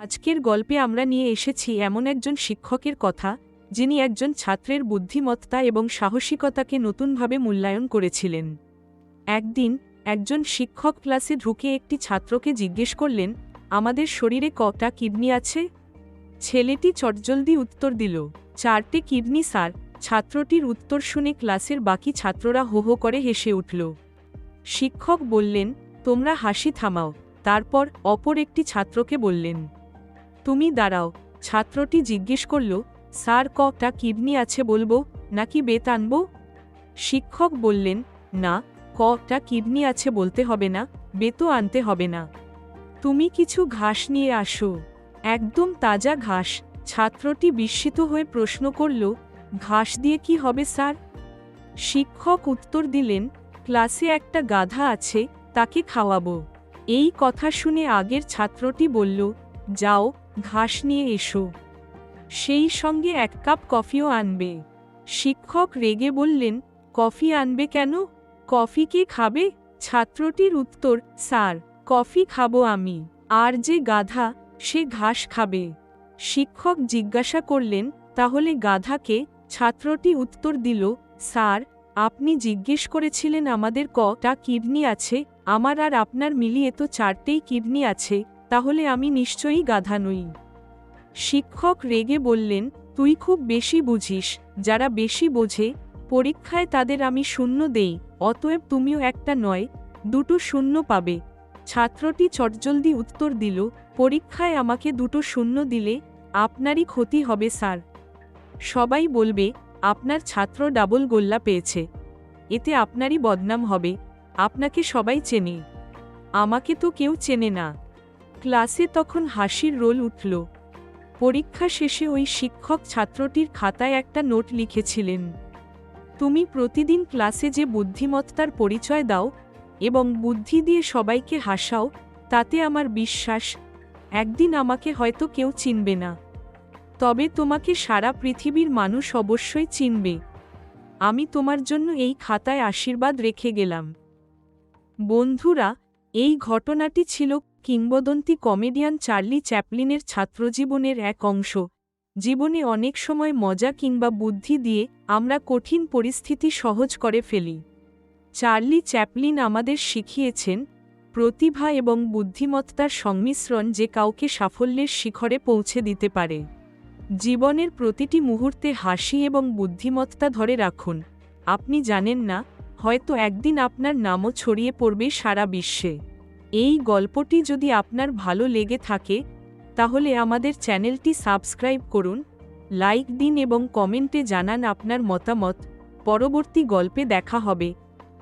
আজকের গল্পে আমরা নিয়ে এসেছি এমন একজন শিক্ষকের কথা, যিনি একজন ছাত্রের বুদ্ধিমত্তা এবং সাহসিকতাকে নতুনভাবে মূল্যায়ন করেছিলেন। একদিন, একজন শিক্ষক ক্লাসে ঢুকে একটি ছাত্রকে জিজ্ঞেস করলেন, আমাদের শরীরে কটা কিডনি আছে? ছেলেটি চটজলদি উত্তর দিল, চারটে কিডনি স্যার। ছাত্রটির উত্তর শুনে ক্লাসের বাকি ছাত্ররা হো হো করে হেসে উঠল। শিক্ষক বললেন, তোমরা হাসি থামাও। তারপর অপর একটি ছাত্রকে বললেন তুমি দাঁড়াও। ছাত্রটি জিজ্ঞেস করল, স্যার, কটা কিডনি আছে বলব, নাকি বেত আনব? শিক্ষক বললেন, না, কটা কিডনি আছে বলতে হবে না, বেতও আনতে হবে না। তুমি কিছু ঘাস নিয়ে আসো। একদম তাজা ঘাস। ছাত্রটি বিস্মিত হয়ে প্রশ্ন করল, ঘাস দিয়ে কি হবে, স্যার? শিক্ষক উত্তর দিলেন, ক্লাসে একটা গাধা আছে, তাকে খাওয়াবো। এই কথা শুনে আগের ছাত্রটি বলল, যাও ঘাস নিয়ে এসো। সেই সঙ্গে এক কাপ কফিও আনবে। শিক্ষক রেগে বললেন, কফি আনবে কেন? কফি কে খাবে? ছাত্রটির উত্তর, স্যার, কফি খাব আমি। আর যে গাধা, সে ঘাস খাবে। শিক্ষক জিজ্ঞাসা করলেন, তাহলে গাধাকে ছাত্রটি উত্তর দিল, স্যার, আপনি জিজ্ঞেস করেছিলেন আমাদের কটা কিডনি আছে। আমার আর আপনার মিলিয়ে তো চারটেই কিডনি আছে। তাহলে আমি নিশ্চয়ই গাধা নই। শিক্ষক রেগে বললেন, তুই খুব বেশি বুঝিস, যারা বেশি বোঝে, পরীক্ষায় তাদের আমি শূন্য দেই, অতএব তুমিও একটা নয়, দুটো শূন্য পাবে। ছাত্রটি চটজলদি উত্তর দিল, পরীক্ষায় আমাকে দুটো শূন্য দিলে আপনারই ক্ষতি হবে, স্যার। সবাই বলবে, আপনার ছাত্র ডাবল গোল্লা পেয়েছে। এতে আপনারই বদনাম হবে। আপনাকে সবাই চেনে। আমাকে তো কেউ চেনে না। ক্লাসে তখন হাসির রোল উঠল। পরীক্ষা শেষে ওই শিক্ষক ছাত্রটির খাতায় একটা নোট লিখেছিলেন, তুমি প্রতিদিন ক্লাসে যে বুদ্ধিমত্তার পরিচয় দাও এবং বুদ্ধি দিয়ে সবাইকে হাসাও, তাতে আমার বিশ্বাস, একদিন আমাকে হয়তো কেউ চিনবে না। তবে তোমাকে সারা পৃথিবীর মানুষ অবশ্যই চিনবে। আমি তোমার জন্য এই খাতায় আশীর্বাদ রেখে গেলাম। বন্ধুরা এই ঘটনাটি ছিল কিংবদন্তি কমেডিয়ান চার্লি চ্যাপলিনের ছাত্রজীবনের এক অংশ। জীবনে অনেক সময় মজা কিংবা বুদ্ধি দিয়ে আমরা কঠিন পরিস্থিতি সহজ করে ফেলি। চার্লি চ্যাপলিন আমাদের শিখিয়েছেন, প্রতিভা এবং বুদ্ধিমত্তার সংমিশ্রণ যে কাউকে সাফল্যের শিখরে পৌঁছে দিতে পারে। জীবনের প্রতিটি মুহূর্তে হাসি এবং বুদ্ধিমত্তা ধরে রাখুন। আপনি জানেন না হয়তো একদিন আপনার নামও ছড়িয়ে পড়বে সারা বিশ্বে। এই গল্পটি যদি আপনার ভালো লেগে থাকে, তাহলে আমাদের চ্যানেলটি সাবস্ক্রাইব করুন, লাইক দিন এবং কমেন্টে জানান আপনার মতামত। পরবর্তী গল্পে দেখা হবে।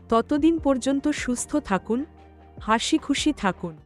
ততদিন পর্যন্ত সুস্থ থাকুন হাসি খুশি থাকুন।